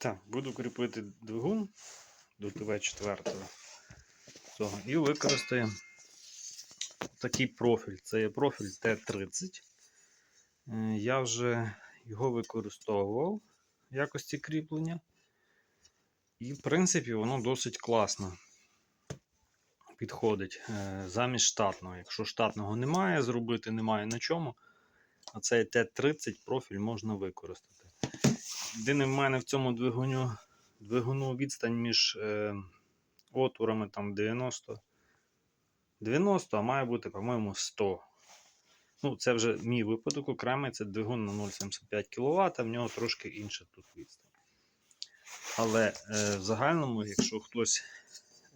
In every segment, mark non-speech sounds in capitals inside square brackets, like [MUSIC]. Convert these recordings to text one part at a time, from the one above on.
Так, буду кріпити двигун до ТВ-4 і використаємо такий профіль. Це є профіль Т-30. Е, Я вже його використовував в якості кріплення. І, в принципі, воно досить класно підходить е, замість штатного. Якщо штатного немає, зробити немає на чому. А цей Т-30 профіль можна використати. Єдине в мене в цьому двигуну, двигуну відстань між е, отворами там 90, 90, а має бути, по-моєму, 100. Ну, це вже мій випадок окремий, це двигун на 0,75 кВт, в нього трошки інша тут відстань. Але е, в загальному, якщо хтось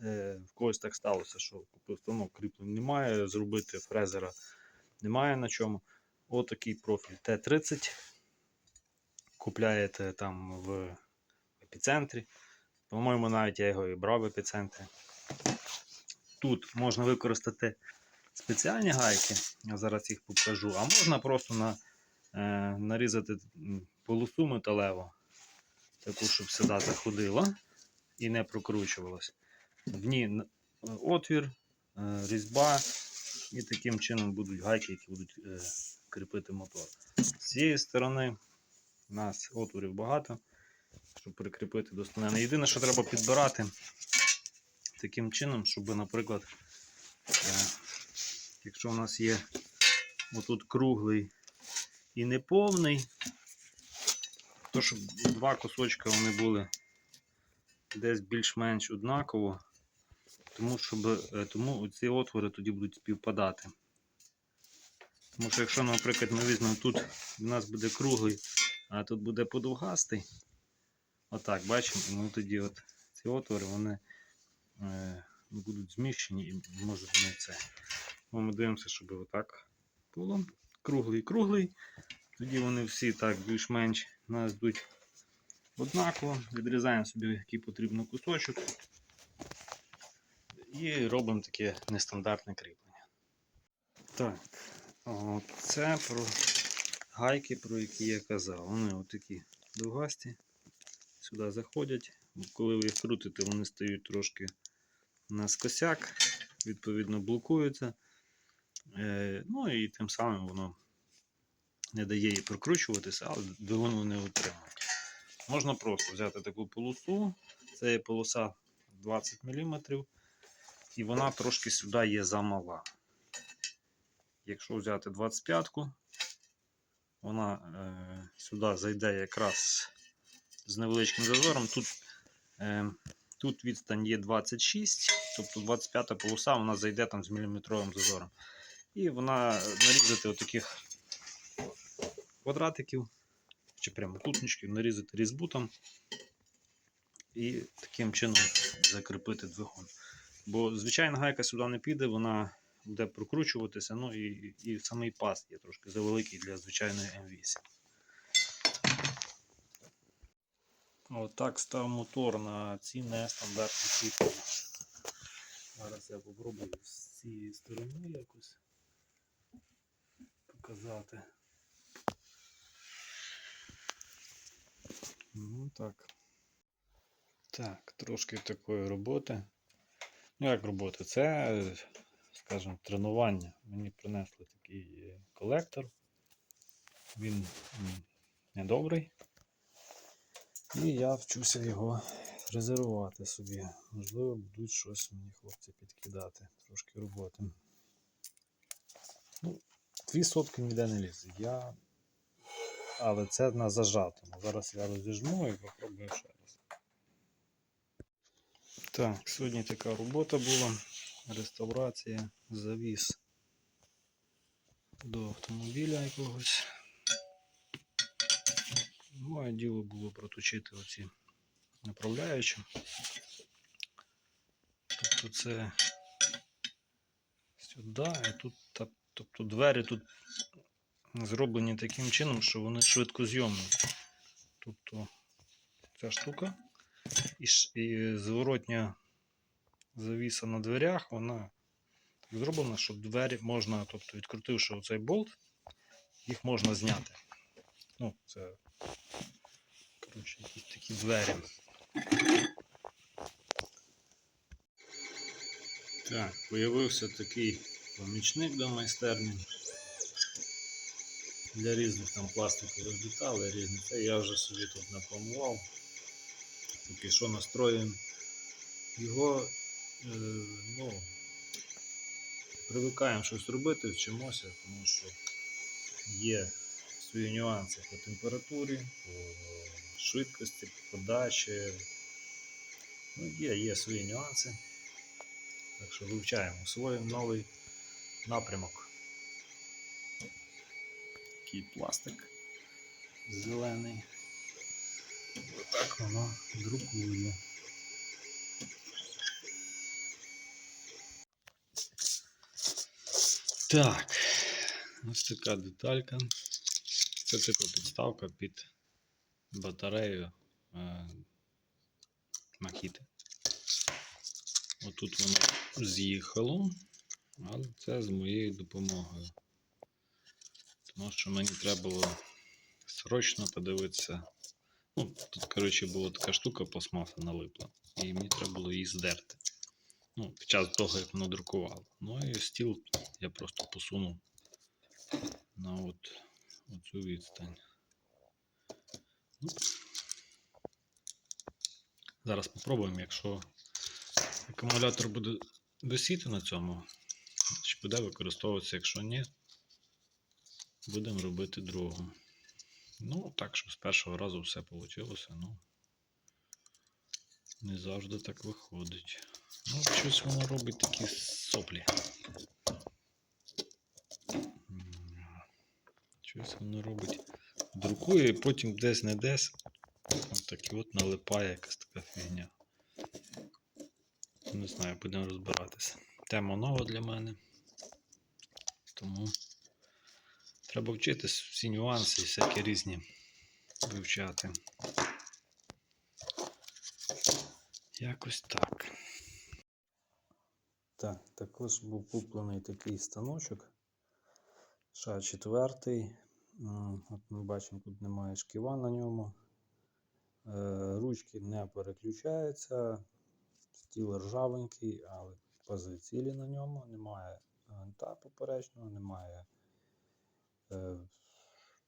е, в когось так сталося, що купив станок кріплень немає, зробити фрезера немає на чому. Отакий профіль Т-30 купляєте там в епіцентрі. По-моєму, навіть я його і брав в епіцентрі. Тут можна використати спеціальні гайки, я зараз їх покажу, а можна просто на, е, нарізати полосу металеву, таку, щоб сюди заходила і не прокручувалась. В ній отвір, е, різьба, і таким чином будуть гайки, які будуть е, кріпити мотор. З цієї сторони у нас отворів багато, щоб прикріпити до станини. Єдине, що треба підбирати таким чином, щоб, наприклад, е, якщо у нас є отут круглий і неповний, то щоб два кусочки вони були десь більш-менш однаково, тому, щоб, е, тому ці отвори тоді будуть співпадати. Тому що якщо, наприклад, ми візьмемо тут, у нас буде круглий, а тут буде подовгастий. Отак, бачимо, і ми тоді от ці отвори вони е, будуть зміщені і можуть не це. Ну, Ми дивимося, щоб отак було. Круглий, круглий. Тоді вони всі так більш-менш нас йдуть однаково. Відрізаємо собі який потрібно кусочок. І робимо таке нестандартне кріплення. Так, от це про гайки, про які я казав. Вони отакі довгасті. Сюди заходять. Коли ви їх крутите, вони стають трошки на скосяк, відповідно, блокуються. Е, ну і тим самим воно не дає їй прокручуватися, але двигун вони утримують. Можна просто взяти таку полосу. Це є полоса 20 мм, і вона трошки сюди є замала. Якщо взяти 25-ку, вона е, сюди зайде якраз з невеличким зазором. Тут, е, тут відстань є 26, тобто 25 полоса вона зайде там з міліметровим зазором. І вона нарізати отаких квадратиків чи прямокутничків, нарізати різьбу там і таким чином закріпити двигун. Бо звичайна гайка сюди не піде, вона буде прокручуватися, ну і, і самий паз є трошки завеликий для звичайної М8. Отак став мотор на ці нестандартні кріплення. Зараз я попробую з цієї сторони якось показати. Ну так. Так, трошки такої роботи. Ну, як роботи? Це, скажімо, тренування. Мені принесли такий е, колектор. Він недобрий. І я вчуся його резервувати собі. Можливо, будуть щось мені хлопці підкидати. Трошки роботи. Ну, дві сотки ніде не лізе. Я... Але це на зажатому. Зараз я розіжму і попробую ще раз. Так, сьогодні така робота була. Реставрація, завіс до автомобіля якогось. Моє діло було проточити оці направляючі. Тобто це сюди, і тут, тобто двері тут зроблені таким чином, що вони швидкозйомні. Тобто ця штука і зворотня завіса на дверях, вона зроблена, щоб двері можна, тобто відкрутивши оцей болт, їх можна зняти. Ну, це Коротше, якісь такі двері. Так, появився такий помічник до майстерні. Для різних там пластикових деталей різних. Це я вже собі тут напланував. Поки що настроїмо його, ну, привикаємо щось робити, вчимося, тому що є свої нюанси по температурі, по швидкості, по подачі. Ну, є, є свої нюанси. Так що вивчаємо свій новий напрямок. Такий пластик зелений. Отак воно друкує. Так, ось така деталька. Це типу підставка під батарею е, Макіти. Отут воно з'їхало, але це з моєю допомогою. Тому що мені треба було срочно подивитися. Ну, тут, коротше, була така штука пластмаса налипла, і мені треба було її здерти. Ну, під час того, як воно друкувало. Ну і стіл я просто посунув на от, оцю відстань. Ну, зараз попробуємо, якщо акумулятор буде висіти на цьому, чи буде використовуватися, якщо ні, будемо робити другу. Ну, так, щоб з першого разу все вийшло, ну не завжди так виходить. Ну, щось воно робить такі соплі. Щось воно робить. Друкує і потім десь не десь. Ось так от налипає якась така фігня. Не знаю, будемо розбиратися. Тема нова для мене. Тому треба вчитись всі нюанси і всякі різні вивчати. Якось так. Так, також був куплений такий станочок. ша 4 От ми бачимо, тут немає шківа на ньому. Е, Ручки не переключаються. Стіл ржавенький, але пази цілі на ньому. Немає гвинта поперечного, немає. Е,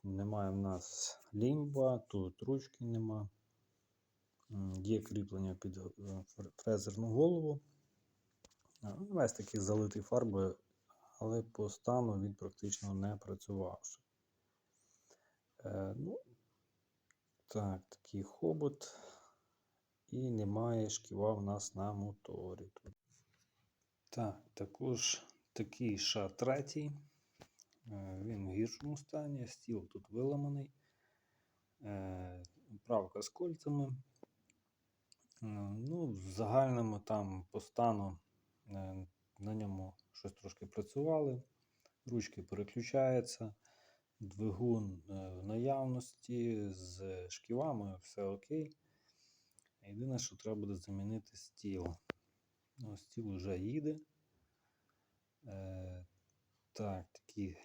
Немає в нас лімба, тут ручки нема. Є кріплення під е, фрезерну голову. Ну, Весь такий залитий фарбою, але по стану він практично не працювавши. Е, ну, так, такий хобот. І немає шківа в нас на моторі. Тут. Так, також такий ша третій. Е, Він в гіршому стані, стіл тут виламаний. Е, Правка з кольцями. Е, Ну, в загальному там по стану на ньому щось трошки працювали. Ручки переключаються, двигун е, в наявності з шківами, все окей. Єдине, що треба буде замінити стіл. Ну, стіл вже їде. Е, так, такий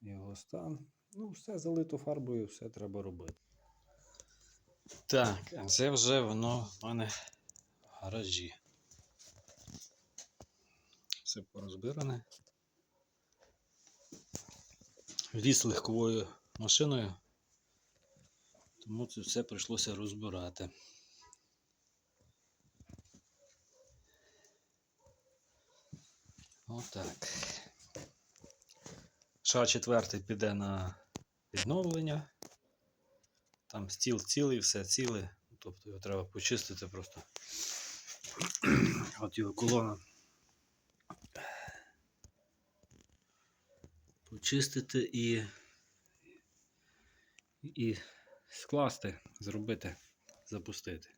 його стан. Ну, все залито фарбою, все треба робити. Так, це вже воно в мене в гаражі. Все порозбиране. Віз легковою машиною, тому це все прийшлося розбирати. Отак. Ша четвертий піде на відновлення. Там стіл цілий, все ціле. Тобто його треба почистити просто. От його колона. Почистити і, і скласти, зробити, запустити.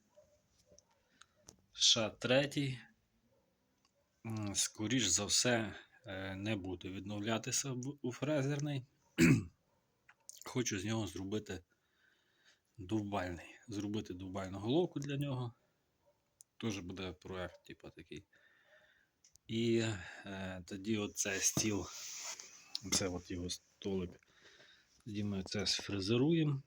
Ша третій. Скоріш за все, е, не буде відновлятися у фрезерний. [CLEARS THROAT] Хочу з нього зробити довбальний. Зробити довбальну головку для нього. Теж буде проект, типу такий. І е, тоді оце стіл. Це от його столик. Тоді ми це сфрезеруємо.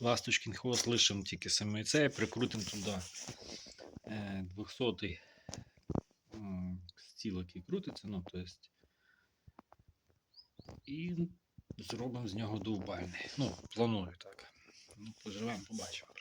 Ласточкін хвост лишимо тільки саме це, прикрутимо туди е, 200 стіл, який крутиться, ну, то есть, і зробимо з нього довбальний. Ну, планую так. Ну, поживемо, побачимо.